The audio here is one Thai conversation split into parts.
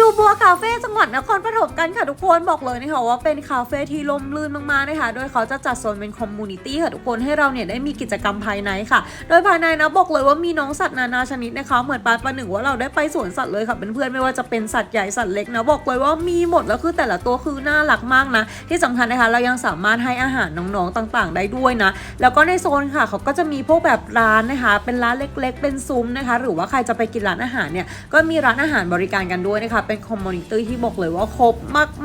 ดูบัวคาเฟ่จังหวัดนครปฐมกันค่ะทุกคนบอกเลยนะคะว่าเป็นคาเฟ่ที่ลมลื่นมากๆนะคะโดยเขาจะจัดโซนเป็นคอมมูนิตี้ค่ะทุกคนให้เราเนี่ยได้มีกิจกรรมภายในค่ะ โดยภายในนะบอกเลยว่ามีน้องสัตว์นานาชนิดนะคะเหมือนปาประหนึ่งว่าเราได้ไปสวนสัตว์เลยค่ะเพื่อนๆไม่ว่าจะเป็นสัตว์ใหญ่สัตว์เล็กนะบอกเลยว่ามีหมดแล้วคือแต่ละตัวคือน่ารักมากนะ ที่สำคัญนะคะเรายังสามารถให้อาหารน้องๆต่างๆ ได้ด้วยนะ แล้วก็ในโซนค่ะเขาก็จะมีพวกแบบร้านนะคะ เป็นร้านเล็ก ๆ เป็นซุ้มนะคะ หรือว่าใครจะไปกินร้านอาหารเนี่ยก็มีร้านอาหารบริการกันด้วยนะคะเป็นคอมมูนิตี้ที่บอกเลยว่าครบ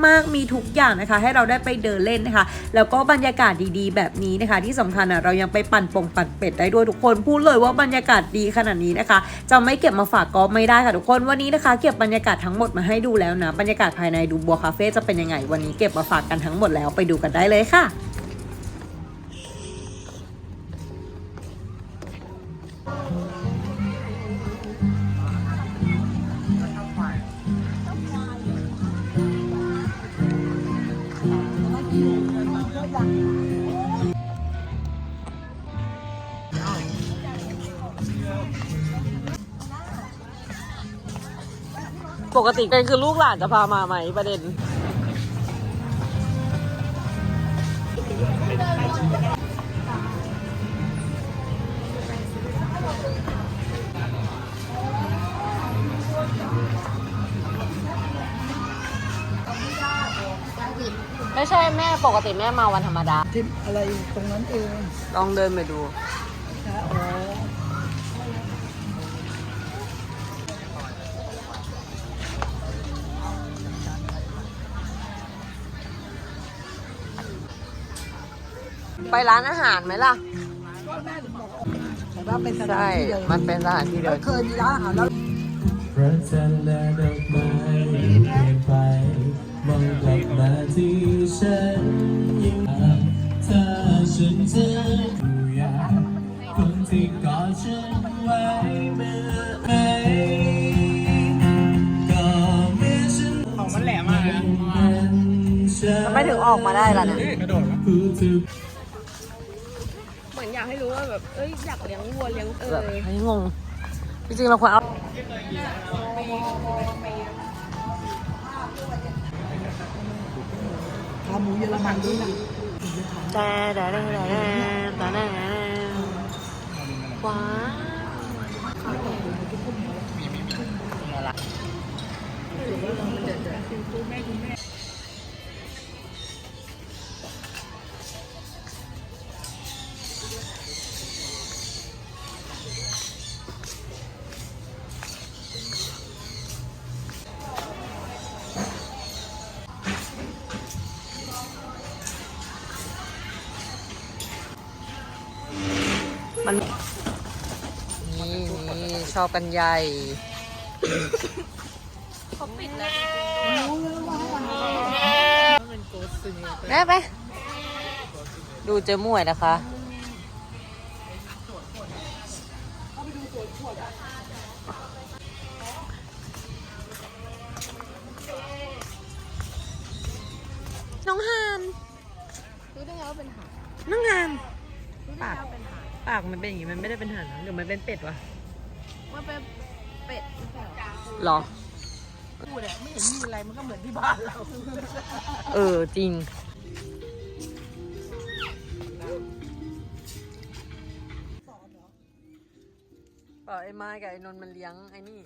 มาก ๆ มีทุกอย่างนะคะ ให้เราได้ไปเดินเล่นนะคะ แล้วก็บรรยากาศดีๆ แบบนี้นะคะ ที่สำคัญอะเรายังไปปั่นปงปั่นเป็ดได้ด้วยทุกคนพูดเลยว่าบรรยากาศดีขนาดนี้นะคะ จะไม่เก็บมาฝากก็ไม่ได้ค่ะทุกคนวันนี้นะคะ เก็บบรรยากาศทั้งหมดมาให้ดูแล้วนะบรรยากาศภายในดูบัวคาเฟ่จะเป็นยังไงวันนี้เก็บมาฝากกันทั้งหมดแล้วไปดูกันได้เลยค่ะ ปกติเป็นคือลูกหลานจะพามาไหมประเด็น ไม่ใช่แม่ปกติแม่มาวันธรรมดา ทิมอะไรตรงนั้นเองลองเดินไปดู นะอ๋อไปร้านอาหารไหมล่ะ ก็แม่ถึงบอกแต่ว่าเป็นสถานใช่ ที่เดิมมันเป็นสถานที่เดินเคยมีร้านอาหารแล้วพระจันทร์และดอกไม้เปลี่ยน ที่ฉันยิ่งรักถ้าฉันเจอผู้อยากคนที่กอดฉันไว้เมื่อไหร่ก็เมื่อฉันของมันแหลมมากนะทำไมถึงออกมาได้ล่ะเนี่ยพูดถึงเหมือนอยากให้รู้ว่าแบบเอ้ยอยากเลี้ยงวัวเลี้ยงเอแบบอให้งง จริงๆเราควรเอา ขาหมูเยอรมันด้วยนะแต่แต่แต่แต่แต่แต่ว้าวมั นนี่นี่ชอบกันใหญ่เขาปิดแล้วแม่ไปดูเจอหมวยนะคะน้องฮานรู้ได้ไงว่าเป็นหางน้องฮานรู้ได้ไงว่าเป็นหาง ปากมันเป็นอย่างงี้มันไม่ได้เป็นห่านหรือมันเป็นเป็ดวะมันเป็นเป็ดหรือเปล่าหรอพูดอะไม่เห็นมีอะไรมันก็เหมือนที่บ้านเรา เออจริง เปล่าไอ้ไม้กับไอ้นนท์มันเลี้ยงไอ้นี่